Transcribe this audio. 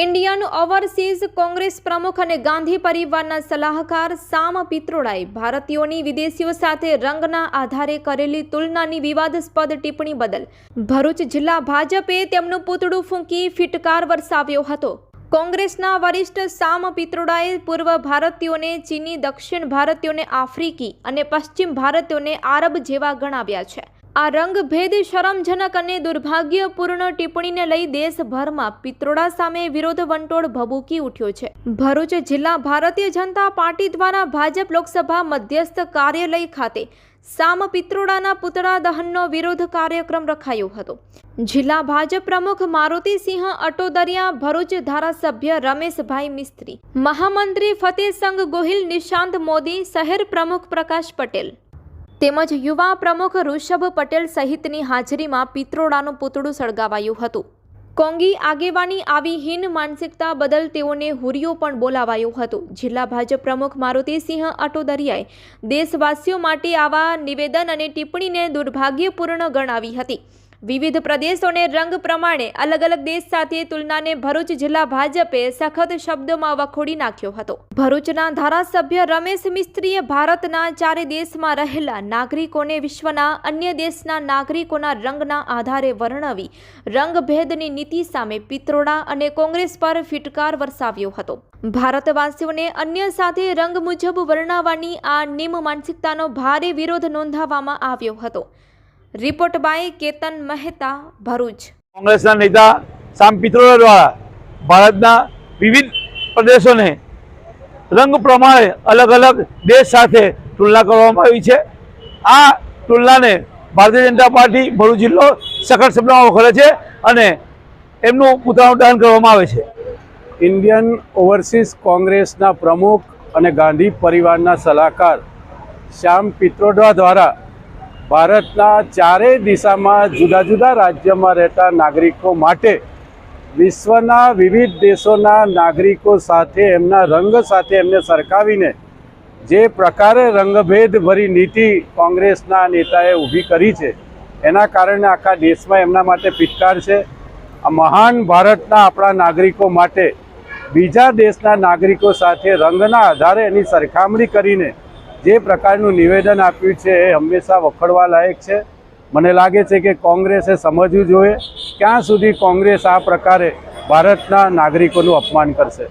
Indian overseas Congress પ્રમુખ અને ગાંધી પરિવારના સલાહકાર સામ પિત્રોડાએ ભારતીયોની વિદેશીઓ સાથે રંગના આધારે કરેલી તુલનાની વિવાદાસ્પદ ટિપ્પણી બદલ ભરૂચ જિલ્લા ભાજપે તેમનું પૂતળું ફૂંકી ફિટકાર વરસાવ્યો હતો. કોંગ્રેસના વરિષ્ઠ સામ પિત્રોડાએ પૂર્વ ભારતીયોને, ચીની દક્ષિણ ભારતીયોને આફ્રિકી અને પશ્ચિમ ભારતીયોને આરબ જેવા ગણાવ્યા છે. આ રંગભેદ શરમજનક અને દુર્ભાગ્યપૂર્ણ ટિપ્પણીને લઈ દેશભરમાં પિત્રોડા સામે વિરોધ વંટોળ ભભૂકી ઉઠ્યો છે. ભરૂચ જિલ્લા ભારતીય જનતા પાર્ટી દ્વારા ભાજપ લોકસભા મધ્યસ્થ કાર્યાલય ખાતે સામ પિત્રોડાના પુતળા દહનનો વિરોધ કાર્યક્રમ રખાયો હતો. જિલ્લા ભાજપ પ્રમુખ મારુતિસિંહ અટોદરિયા, ભરૂચ ધારાસભ્ય રમેશભાઈ મિસ્ત્રી, મહામંત્રી ફતેહસંગ ગોહિલ નિશાંત મોદી, શહેર પ્રમુખ પ્રકાશ પટેલ તેમજ યુવા પ્રમુખ ઋષભ પટેલ સહિતની હાજરીમાં પિત્રોડાનું પૂતળું સળગાવાયું હતું. કોંગી આગેવાની આવી હીન માનસિકતા બદલ તેઓને હુરિયો પણ બોલાવાયો હતો. જિલ્લા ભાજપ પ્રમુખ મારુતિસિંહ અટોદરિયાએ દેશવાસીઓ માટે આવા નિવેદન અને ટિપ્પણીને દુર્ભાગ્યપૂર્ણ ગણાવી હતી. વિવિધ પ્રદેશોને રંગ પ્રમાણે અલગ અલગ દેશ સાથે તુલનાને ભરૂચ જિલ્લા ભાજપે સખત શબ્દોમાં વખોડી નાખ્યો હતો. ભરૂચના ધારાસભ્ય રમેશ મિસ્ત્રીએ ભારતના ચારે દેશમાં રહેલા નાગરિકોને વિશ્વના અન્ય દેશના નાગરિકોના રંગના આધારે વર્ણવી રંગભેદની નીતિ સામે પિત્રોડા અને કોંગ્રેસ પર ફિટકાર વરસાવ્યો હતો. ભારતવાસીઓને અન્ય સાથે રંગ મુજબ વર્ણવવાની આ નિમ માનસિકતાનો ભારે વિરોધ નોંધાવવામાં આવ્યો હતો. Report by Ketan Mehta Bharuch. કોંગ્રેસના નેતા સામ પિત્રોડા દ્વારા ભારતના વિવિધ પ્રદેશોને રંગ પ્રમાણે અલગ અલગ દેશ સાથે તુલના કરવામાં આવી છે. આ તુલનાને ભારતીય જનતા પાર્ટી ભરૂચ જિલ્લો સખત શબ્દમાં વખોડે છે અને એમનું પુતળાનું દાન કરવામાં આવે છે. ઇન્ડિયન ઓવરસીઝ કોંગ્રેસના પ્રમુખ અને ગાંધી પરિવારના સલાહકાર શ્યામ પિત્રોડા દ્વારા ભારતના ચારેય દિશામાં જુદા જુદા રાજ્યમાં રહેતા નાગરિકો માટે વિશ્વના વિવિધ દેશોના નાગરિકો સાથે, એમના રંગ સાથે એમને સરખાવીને જે પ્રકારે રંગભેદભરી નીતિ કોંગ્રેસના નેતાએ ઊભી કરી છે, એના કારણે આખા દેશમાં એમના માટે પિટકાર છે. આ મહાન ભારતના આપણા નાગરિકો માટે બીજા દેશના નાગરિકો સાથે રંગના આધારે એની સરખામણી કરીને જે પ્રકારનું નિવેદન આપ્યું છે એ હંમેશા વખોડવા લાયક છે. મને લાગે છે કે કોંગ્રેસે સમજવું જોઈએ ક્યાં સુધી કોંગ્રેસ આ પ્રકારે ભારતના નાગરિકોનું અપમાન કરશે.